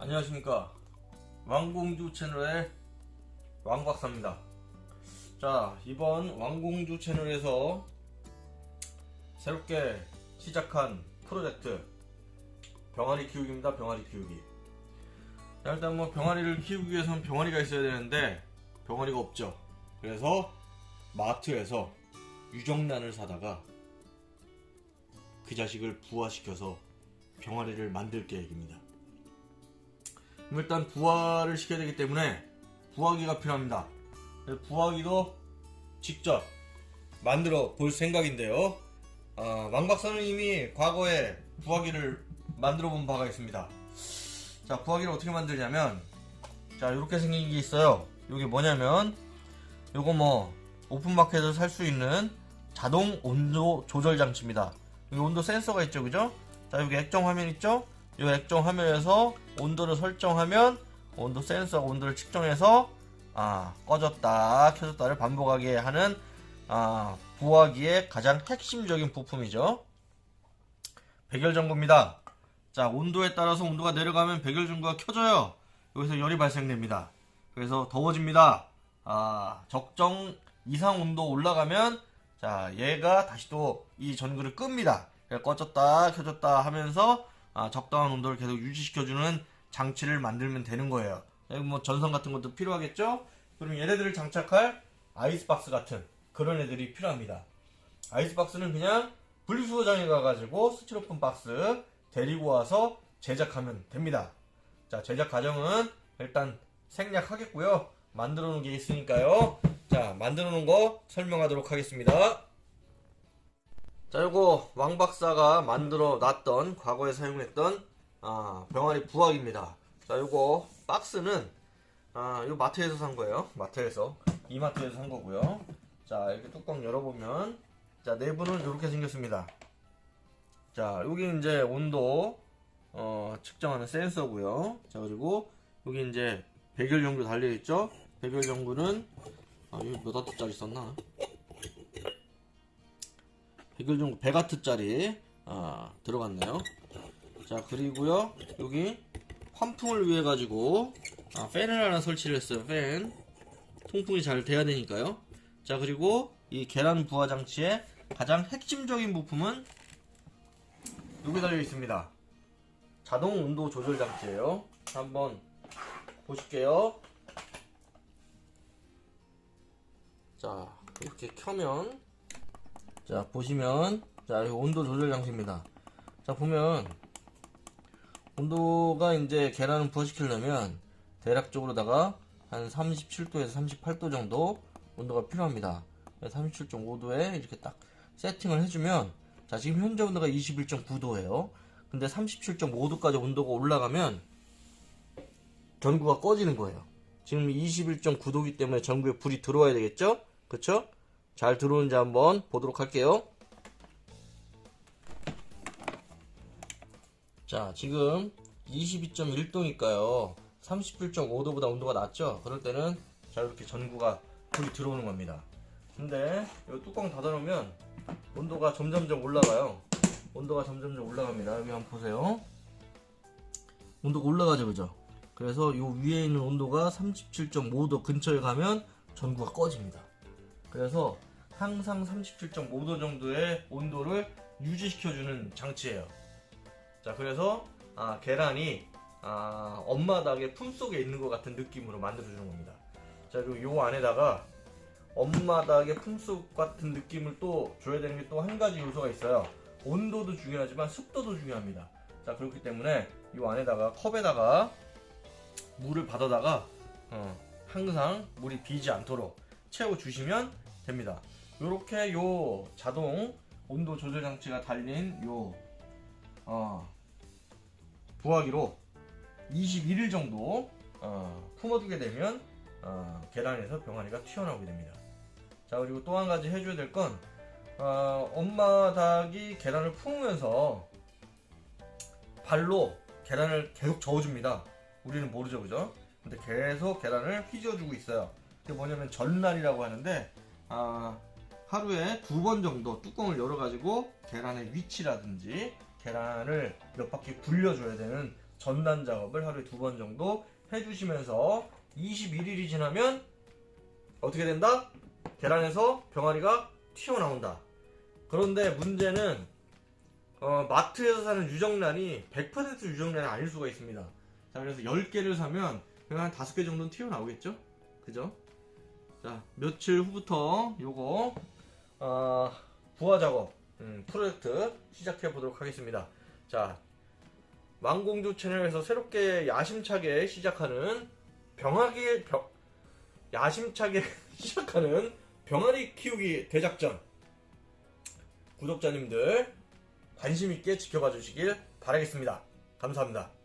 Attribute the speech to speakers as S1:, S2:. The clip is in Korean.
S1: 안녕하십니까. 왕공주 채널의 왕박사입니다. 자 이번 왕공주 채널에서 새롭게 시작한 프로젝트 병아리 키우기입니다 병아리 키우기. 자, 일단 뭐 병아리를 키우기 위해서는 병아리가 있어야 되는데 병아리가 없죠. 그래서 마트에서 유정란을 사다가 그 자식을 부화시켜서 병아리를 만들 계획입니다 일단 부화를 시켜야 되기 때문에 부화기가 필요합니다. 부화기도 직접 만들어 볼 생각인데요. 아, 왕 박사는 이미 과거에 부화기를 만들어 본 바가 있습니다. 자, 부화기를 어떻게 만들냐면, 자, 이렇게 생긴 게 있어요. 이게 뭐냐면, 요거 뭐, 오픈마켓에서 살 수 있는 자동 온도 조절 장치입니다. 여기 온도 센서가 있죠, 그죠? 자, 여기 액정 화면 있죠? 이 액정 화면에서 온도를 설정하면 온도 센서가 온도를 측정해서 아, 꺼졌다 켜졌다를 반복하게 하는 아, 부화기의 가장 핵심적인 부품이죠. 백열전구입니다. 자 온도에 따라서 온도가 내려가면 백열전구가 켜져요. 여기서 열이 발생됩니다. 그래서 더워집니다. 아, 적정 이상 온도 올라가면 자 얘가 다시 또 이 전구를 끕니다. 꺼졌다 켜졌다 하면서 아, 적당한 온도를 계속 유지시켜주는 장치를 만들면 되는 거예요. 뭐 전선 같은 것도 필요하겠죠? 그럼 얘네들을 장착할 아이스박스 같은 그런 애들이 필요합니다. 아이스박스는 그냥 분리수거장에 가가지고 스티로폼 박스 데리고 와서 제작하면 됩니다. 자, 제작 과정은 일단 생략하겠고요. 만들어 놓은 게 있으니까요. 자, 만들어 놓은 거 설명하도록 하겠습니다. 자, 요거 왕 박사가 만들어 놨던 과거에 사용했던 아, 병아리 부학입니다. 자, 요거 박스는 아, 요 마트에서 산 거예요. 마트에서 이마트에서 산 거고요. 자, 이렇게 뚜껑 열어보면 자, 내부는 이렇게 생겼습니다. 자, 여기 이제 온도 어, 측정하는 센서고요. 자, 그리고 여기 이제 백열 전구 달려 있죠. 백열 전구는 아, 여기 몇 와트짜리 썼나? 백열 전구 100와트짜리 아, 들어갔네요. 자, 그리고요. 여기 환풍을 위해 가지고 아, 팬을 하나 설치를 했어요. 팬. 통풍이 잘 돼야 되니까요. 자, 그리고 이 계란 부화 장치의 가장 핵심적인 부품은 여기 달려 있습니다. 자동 온도 조절 장치예요. 한번 보실게요. 자, 이렇게 켜면 자, 보시면 자, 이 온도 조절 장치입니다. 자, 보면 온도가 이제 계란을 부화시키려면 대략적으로다가 한 37도에서 38도 정도 온도가 필요합니다. 37.5도에 이렇게 딱 세팅을 해주면 자 지금 현재 온도가 21.9도예요. 근데 37.5도까지 온도가 올라가면 전구가 꺼지는 거예요. 지금 21.9도기 때문에 전구에 불이 들어와야 되겠죠? 그쵸? 잘 들어오는지 한번 보도록 할게요. 자, 지금 22.1도니까요. 37.5도보다 온도가 낮죠? 그럴 때는 자, 이렇게 전구가 불이 들어오는 겁니다. 근데 이 뚜껑 닫아놓으면 온도가 점점점 올라가요. 온도가 점점점 올라갑니다. 여기 한번 보세요. 온도가 올라가죠, 그죠? 그래서 이 위에 있는 온도가 37.5도 근처에 가면 전구가 꺼집니다. 그래서 항상 37.5도 정도의 온도를 유지시켜주는 장치예요. 자, 그래서 아, 계란이 아, 엄마 닭의 품속에 있는 것 같은 느낌으로 만들어주는 겁니다. 자, 그리고 요 안에다가 엄마 닭의 품속 같은 느낌을 또 줘야 되는 게 또 한 가지 요소가 있어요. 온도도 중요하지만 습도도 중요합니다. 자, 그렇기 때문에 요 안에다가 컵에다가 물을 받아다가 어, 항상 물이 비지 않도록 채워 주시면 됩니다. 요렇게 요 자동 온도 조절 장치가 달린 요 어, 부화기로 21일 정도 어, 품어두게 되면 어, 계란에서 병아리가 튀어나오게 됩니다. 자 그리고 또 한 가지 해줘야 될건 어, 엄마 닭이 계란을 품으면서 발로 계란을 계속 저어줍니다. 우리는 모르죠, 그죠? 근데 계속 계란을 휘저어주고 있어요. 그게 뭐냐면 전란이라고 하는데 아, 하루에 두 번 정도 뚜껑을 열어가지고 계란의 위치라든지 계란을 몇 바퀴 굴려줘야 되는 전단 작업을 하루에 두 번 정도 해주시면서 21일이 지나면 어떻게 된다? 계란에서 병아리가 튀어나온다. 그런데 문제는 어, 마트에서 사는 유정란이 100% 유정란이 아닐 수가 있습니다. 자, 그래서 10개를 사면 그냥 한 5개 정도는 튀어나오겠죠? 그죠? 자, 며칠 후부터 요거 어, 부화 작업 음, 프로젝트 시작해 보도록 하겠습니다. 자, 망공주 채널에서 새롭게 야심차게 시작하는 병아리 병 야심차게 시작하는 병아리 키우기 대작전 구독자님들 관심 있게 지켜봐 주시길 바라겠습니다. 감사합니다.